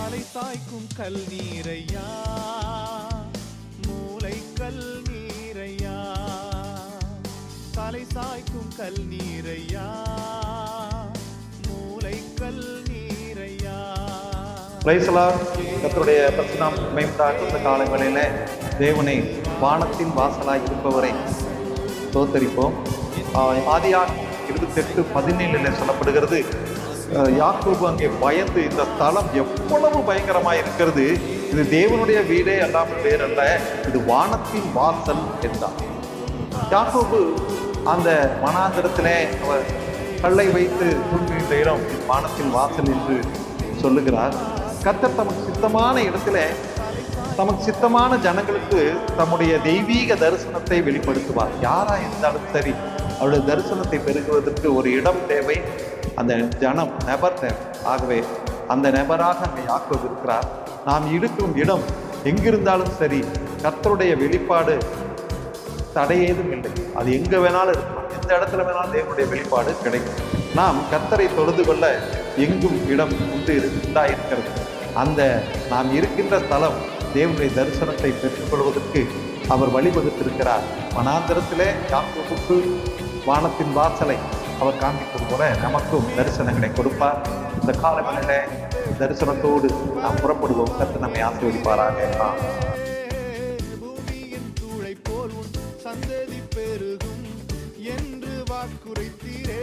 அலை சாய்க்கும் கல் நீரையா? மூளை கல் நீரையா? தலை சாய்க்கும் கல் நீரையா? மூளை கல் நீரையா பிரைசலார் கத்தருடைய பரிசுநாம் மேம்பாட்டு இந்த காலங்களில் தேவனை வானத்தின் வாசலாய் இருப்பவரை தோத்தரிப்போம் ஆதியார் இருபத்தெட்டு பதினேழுல சொல்லப்படுகிறது. யாக்கோபு அங்கே பயந்து இந்த ஸ்தலம் எவ்வளவு பயங்கரமாக இருக்கிறது இது தேவனுடைய வீடே அல்லாமல் வேறல்ல இது வானத்தின் வாசல் என்றார். யாக்கோபு அந்த வனாந்திரத்திலே அவர் கல்லை வைத்து தூங்குகின்ற இடம் வானத்தின் வாசல் என்று சொல்லுகிறார். கர்த்தர் தமக்கு சித்தமான இடத்துல தமக்கு சித்தமான ஜனங்களுக்கு தம்முடைய தெய்வீக தரிசனத்தை வெளிப்படுத்துவார். யாரா இருந்தாலும் சரி அவருடைய தரிசனத்தை பெருகுவதற்கு ஒரு இடம் தேவை. அந்த ஜனம் நபர் ஆகவே அந்த நபராக அங்கே யாக்கோபு இருக்கிறார். நாம் இருக்கும் இடம் எங்கிருந்தாலும் சரி கர்த்தருடைய வெளிப்பாடு தடையேதும் இல்லை. அது எங்கே வேணாலும் இருக்கும் எந்த இடத்துல வேணாலும் தேவனுடைய வெளிப்பாடு கிடைக்கும். நாம் கர்த்தரை தொழுது கொள்ள எங்கும் இடம் உண்டு இருந்தா இருக்கிறது. அந்த நாம் இருக்கின்ற ஸ்தலம் தேவனுடைய தரிசனத்தை பெற்றுக்கொள்வதற்கு அவர் வழிவகுத்திருக்கிறார். வனாந்திரத்திலே யாக்கோபுக்கு வானத்தின் வாசலை அவர் காண்பிப்பது போல நமக்கும் தரிசனங்களை கொடுப்பார். இந்த காலங்களில தரிசனத்தோடு நாம் புறப்படுவோம். கற்று நம்மை ஆசீர்வதிப்பாராக. சந்ததி பெருகும். என்று வாக்குரைத்தீரே